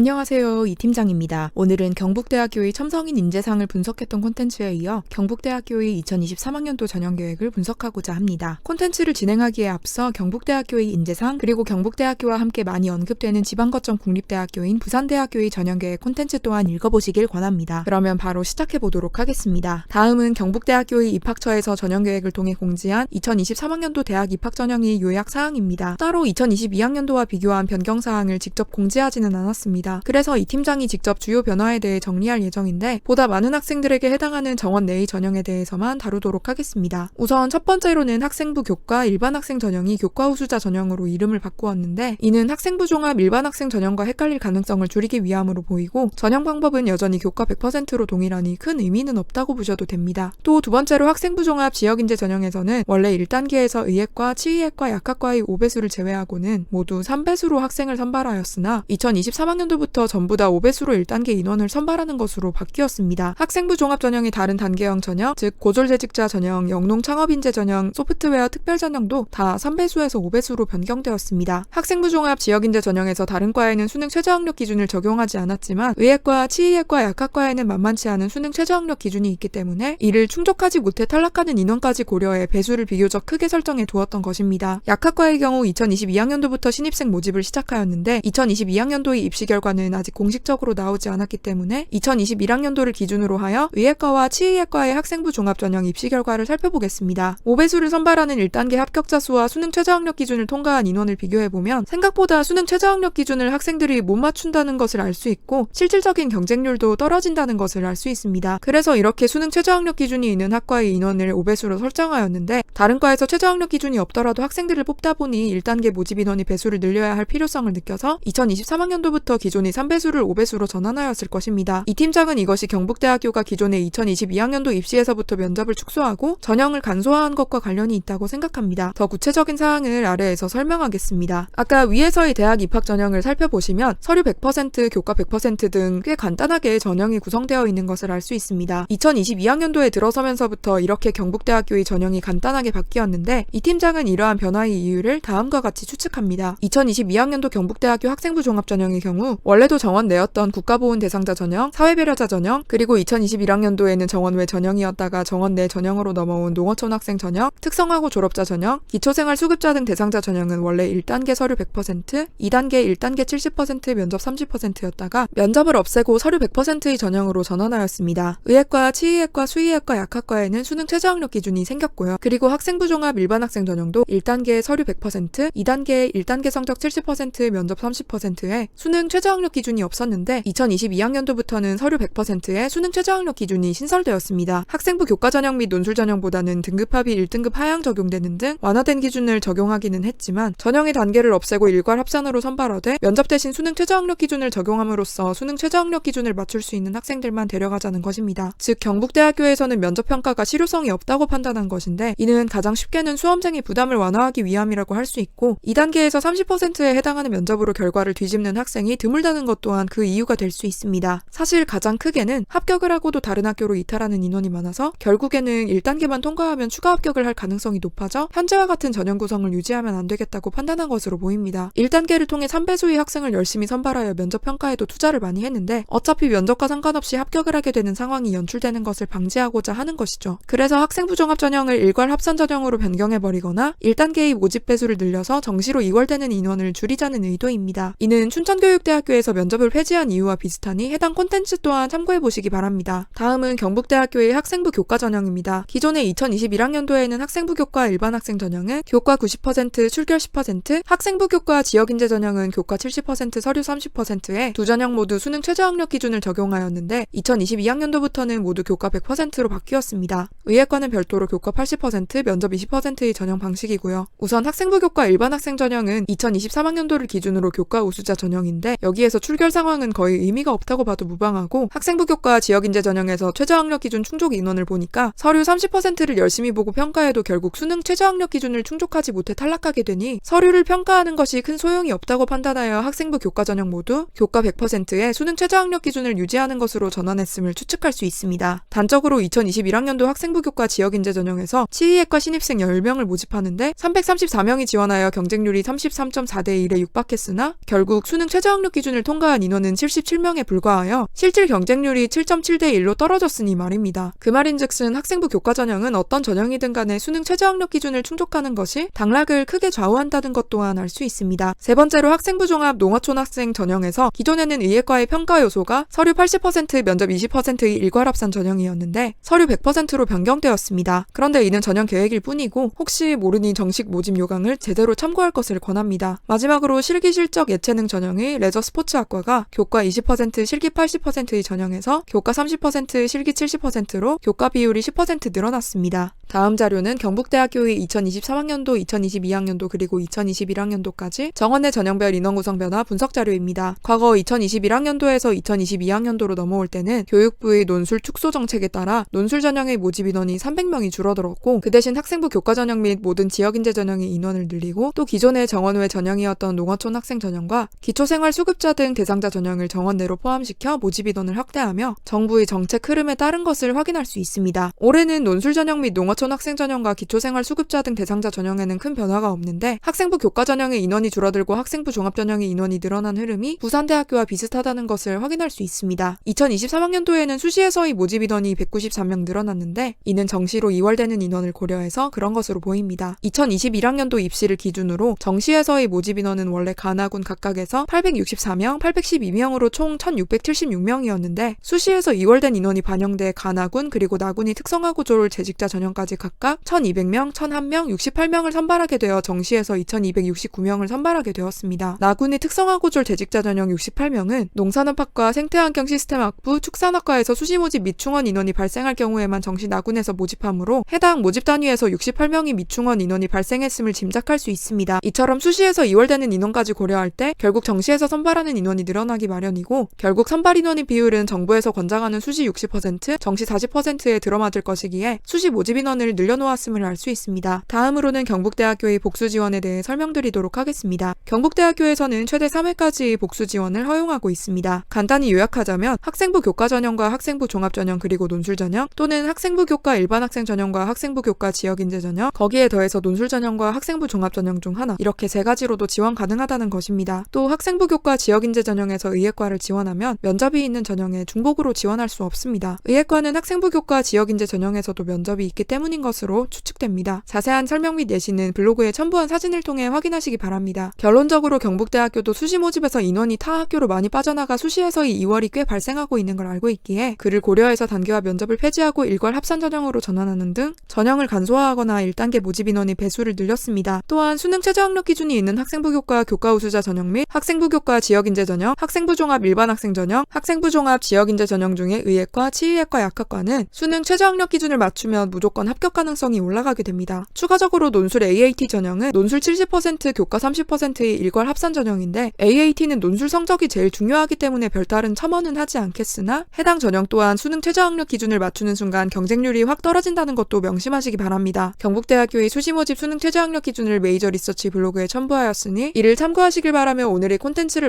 안녕하세요. 이 팀장입니다. 오늘은 경북대학교의 첨성인 인재상을 분석했던 콘텐츠에 이어 경북대학교의 2023학년도 전형계획을 분석하고자 합니다. 콘텐츠를 진행하기에 앞서 경북대학교의 인재상 그리고 경북대학교와 함께 많이 언급되는 지방거점 국립대학교인 부산대학교의 전형계획 콘텐츠 또한 읽어보시길 권합니다. 그러면 바로 시작해 보도록 하겠습니다. 다음은 경북대학교의 입학처에서 전형계획을 통해 공지한 2023학년도 대학 입학 전형의 요약 사항입니다. 따로 2022학년도와 비교한 변경 사항을 직접 공지하지는 않았습니다. 그래서 이 팀장이 직접 주요 변화에 대해 정리할 예정인데 보다 많은 학생들에게 해당하는 정원 내의 전형에 대해서만 다루도록 하겠습니다. 우선 첫 번째로는 학생부 교과 일반 학생 전형이 교과 우수자 전형으로 이름을 바꾸었는데 이는 학생부 종합 일반 학생 전형과 헷갈릴 가능성을 줄이기 위함으로 보이고 전형 방법은 여전히 교과 100%로 동일하니 큰 의미는 없다고 보셔도 됩니다. 또 두 번째로 학생부 종합 지역인재 전형에서는 원래 1단계에서 의예과, 치의학과, 약학과의 5배수를 제외하고는 모두 3배수로 학생을 선발하였으나 2023학년도 부터 전부 다 5배수로 1단계 인원을 선발하는 것으로 바뀌었습니다. 학생부 종합 전형의 다른 단계형 전형, 즉 고졸재직자 전형, 영농 창업인재 전형, 소프트웨어 특별 전형도 다 3배수에서 5배수로 변경되었습니다. 학생부 종합 지역인재 전형에서 다른 과에는 수능 최저학력 기준을 적용하지 않았지만 의예과, 치의학과, 약학과에는 만만치 않은 수능 최저학력 기준이 있기 때문에 이를 충족하지 못해 탈락하는 인원까지 고려해 배수를 비교적 크게 설정해 두었던 것입니다. 약학과의 경우 2022학년도부터 신입생 모집을 시작하였는데 2022학년도의 입시 결과 는 아직 공식적으로 나오지 않았기 때문에 2021학년도를 기준으로 하여 의예과와 치의학과의 학생부 종합 전형 입시 결과를 살펴보겠습니다. 5배수를 선발하는 1단계 합격자 수와 수능 최저학력 기준을 통과한 인원을 비교해보면 생각보다 수능 최저학력 기준을 학생들이 못 맞춘다는 것을 알 수 있고 실질적인 경쟁률도 떨어진다는 것을 알 수 있습니다. 그래서 이렇게 수능 최저학력 기준이 있는 학과의 인원을 5배수로 설정하였는데 다른 과에서 최저학력 기준이 없더라도 학생들을 뽑다 보니 1단계 모집 인원이 배수를 늘려야 할 필요성을 느껴서 2023학년도부터 기 존의 3배수를 5배수로 전환하였을 것입니다. 이 팀장은 이것이 경북대학교가 기존의 2022학년도 입시에서부터 면접을 축소하고 전형을 간소화한 것과 관련이 있다고 생각합니다. 더 구체적인 사항을 아래에서 설명하겠습니다. 아까 위에서의 대학 입학 전형을 살펴보시면 서류 100%, 교과 100%등 꽤 간단하게 전형이 구성되어 있는 것을 알 수 있습니다. 2022학년도에 들어서면서부터 이렇게 경북대학교의 전형이 간단하게 바뀌었는데 이 팀장은 이러한 변화의 이유를 다음과 같이 추측합니다. 2022학년도 경북대학교 학생부 종합 전형의 경우 원래도 정원 내였던 국가보훈 대상자 전형, 사회배려자 전형, 그리고 2021학년도에는 정원 외 전형이었다가 정원 내 전형으로 넘어온 농어촌 학생 전형, 특성화고 졸업자 전형, 기초생활 수급자 등 대상자 전형은 원래 1단계 서류 100%, 2단계 1단계 70% 면접 30%였다가 면접을 없애고 서류 100%의 전형으로 전환하였습니다. 의예과, 치의학과, 수의학과, 약학과에는 수능 최저학력 기준이 생겼고요. 그리고 학생부 종합 일반 학생 전형도 1단계 서류 100%, 2단계 1단계 성적 70%, 면접 30%에 수능 최저 학력 기준이 없었는데 2022학년도부터는 서류 100%에 수능 최저학력 기준이 신설되었습니다. 학생부 교과 전형 및 논술 전형보다는 등급합이 1등급 하향 적용되는 등 완화된 기준을 적용하기는 했지만 전형의 단계를 없애고 일괄 합산으로 선발하되 면접 대신 수능 최저학력 기준을 적용함으로써 수능 최저학력 기준을 맞출 수 있는 학생들만 데려가자는 것입니다. 즉 경북대학교에서는 면접 평가가 실효성이 없다고 판단한 것인데 이는 가장 쉽게는 수험생의 부담을 완화하기 위함이라고 할 수 있고 2단계에서 30%에 해당하는 면접으로 결과를 뒤집는 학생이 드물 다는 것 또한 그 이유가 될 수 있습니다. 사실 가장 크게는 합격을 하고도 다른 학교로 이탈하는 인원이 많아서 결국에는 1단계만 통과하면 추가 합격을 할 가능성이 높아져 현재와 같은 전형 구성을 유지하면 안 되겠다고 판단한 것으로 보입니다. 1단계를 통해 3배수의 학생을 열심히 선발하여 면접 평가에도 투자를 많이 했는데 어차피 면접과 상관없이 합격을 하게 되는 상황이 연출되는 것을 방지하고자 하는 것이죠. 그래서 학생 부 종합 전형을 일괄 합산 전형으로 변경해버리거나 1단계의 모집 배수를 늘려서 정시로 이월되는 인원을 줄이자는 의도입니다. 이는 춘천교육 대학교에서 면접을 폐지한 이유와 비슷하니 해당 콘텐츠 또한 참고해 보시기 바랍니다. 다음은 경북대학교의 학생부 교과 전형입니다. 기존의 2021학년도에는 학생부 교과 일반 학생 전형은 교과 90%, 출결 10%, 학생부 교과 지역인재 전형은 교과 70%, 서류 30%에 두 전형 모두 수능 최저학력 기준을 적용하였는데 2022학년도부터는 모두 교과 100%로 바뀌었습니다. 의예과는 별도로 교과 80%, 면접 20%의 전형 방식이고요. 우선 학생부 교과 일반 학생 전형은 2023학년도를 기준으로 교과 우수자 전형인데 여기 에서 출결 상황은 거의 의미가 없다고 봐도 무방하고 학생부 교과 지역인재 전형에서 최저학력 기준 충족 인원을 보니까 서류 30%를 열심히 보고 평가해도 결국 수능 최저학력 기준을 충족하지 못해 탈락하게 되니 서류를 평가하는 것이 큰 소용이 없다고 판단하여 학생부 교과 전형 모두 교과 100%에 수능 최저학력 기준을 유지하는 것으로 전환했음을 추측할 수 있습니다. 단적으로 2021학년도 학생부 교과 지역인재 전형에서 치의학과 신입생 10명을 모집하는데 334명이 지원하여 경쟁률이 33.4대 1에 육박했으나 결국 수능 최저학력 기준 기준을 통과한 인원은 77명에 불과하여 실질 경쟁률이 7.7대 1로 떨어졌으니 말입니다. 그 말인즉슨 학생부 교과 전형은 어떤 전형이든 간에 수능 최저 학력 기준을 충족하는 것이 당락을 크게 좌우한다는 것 또한 알 수 있습니다. 세 번째로 학생부 종합 농어촌 학생 전형에서 기존에는 의예과의 평가 요소가 서류 80% 면접 20%의 일괄합산 전형이었는데 서류 100%로 변경되었습니다. 그런데 이는 전형 계획일 뿐이고 혹시 모르니 정식 모집 요강을 제대로 참고할 것을 권합니다. 마지막으로 실기 실적 예체능 전형의 레저 스 포츠학과가 교과 20% 실기 80%의 전형에서 교과 30% 실기 70%로 교과 비율이 10% 늘어났습니다. 다음 자료는 경북대학교의 2023학년도, 2022학년도 그리고 2021학년도까지 정원내 전형별 인원 구성 변화 분석 자료입니다. 과거 2021학년도에서 2022학년도로 넘어올 때는 교육부의 논술 축소 정책에 따라 논술 전형의 모집 인원이 300명이 줄어들었고 그 대신 학생부 교과 전형 및 모든 지역 인재 전형의 인원을 늘리고 또 기존의 정원외 전형이었던 농어촌 학생 전형과 기초생활 수급 자 등 대상자 전형을 정원 내로 포함시켜 모집 인원을 확대하며 정부의 정책 흐름에 따른 것을 확인할 수 있습니다. 올해는 논술 전형 및 농어촌 학생 전형과 기초생활 수급자 등 대상자 전형에는 큰 변화가 없는데 학생부 교과 전형의 인원이 줄어들고 학생부 종합 전형의 인원이 늘어난 흐름이 부산대학교와 비슷하다는 것을 확인할 수 있습니다. 2023학년도에는 수시에서의 모집 인원이 193명 늘어났는데 이는 정시로 2월되는 인원을 고려해서 그런 것으로 보입니다. 2021학년도 입시를 기준으로 정시에서의 모집 인원은 원래 가나군 각각에서 864 명, 812명으로 총 1676명이었는데 수시에서 2월된 인원이 반영돼 가나군 그리고 나군이 특성화고 졸 재직자 전형까지 각각 1200명, 1001명, 68명을 선발하게 되어 정시에서 2269명을 선발하게 되었습니다. 나군의 특성화고 졸 재직자 전형 68명은 농산업학과 생태환경 시스템학부 축산학과에서 수시 모집 미충원 인원이 발생할 경우에만 정시 나군에서 모집하므로 해당 모집 단위에서 68명이 미충원 인원이 발생했음을 짐작할 수 있습니다. 이처럼 수시에서 2월되는 인원까지 고려할 때 결국 정시에서 선발 하는 인원이 늘어나기 마련이고 결국 선발 인원의 비율은 정부에서 권장하는 수시 60%, 정시 40%에 들어맞을 것이기에 수시 모집 인원을 늘려놓았음을 알 수 있습니다. 다음으로는 경북대학교의 복수 지원에 대해 설명드리도록 하겠습니다. 경북대학교에서는 최대 3회까지의 복수 지원을 허용하고 있습니다. 간단히 요약하자면 학생부 교과 전형과 학생부 종합 전형 그리고 논술 전형 또는 학생부 교과 일반 학생 전형과 학생부 교과 지역 인재 전형 거기에 더해서 논술 전형과 학생부 종합 전형 중 하나 이렇게 세 가지로도 지원 가능하다는 것입니다. 또 학생부 교과 지역 인재 전형에서 의예과를 지원하면 면접이 있는 전형에 중복으로 지원할 수 없습니다. 의예과는 학생부 교과 지역 인재 전형에서도 면접이 있기 때문인 것으로 추측됩니다. 자세한 설명 및 예시는 블로그에 첨부한 사진을 통해 확인하시기 바랍니다. 결론적으로 경북대학교도 수시 모집에서 인원이 타 학교로 많이 빠져나가 수시에서의 2월이 꽤 발생하고 있는 걸 알고 있기에 그를 고려해서 단계화 면접을 폐지하고 일괄 합산 전형으로 전환하는 등 전형을 간소화하거나 1단계 모집 인원의 배수를 늘렸습니다. 또한 수능 최저 학력 기준이 있는 학생부 교과 교과 우수자 전형 및 학생부 교과 지역 인재 전형, 학생부 종합 일반 학생 전형, 학생부 종합 지역 인재 전형 중에 의예과, 치의예과, 약학과는 수능 최저 학력 기준을 맞추면 무조건 합격 가능성이 올라가게 됩니다. 추가적으로 논술 AAT 전형은 논술 70% 교과 30%의 일괄 합산 전형인데 AAT는 논술 성적이 제일 중요하기 때문에 별다른 첨언은 하지 않겠으나 해당 전형 또한 수능 최저 학력 기준을 맞추는 순간 경쟁률이 확 떨어진다는 것도 명심하시기 바랍니다. 경북대학교의 수시 모집 수능 최저 학력 기준을 메이저 리서치 블로그에 첨부하였으니 이를 참고하시길 바라며 오늘의 콘텐츠를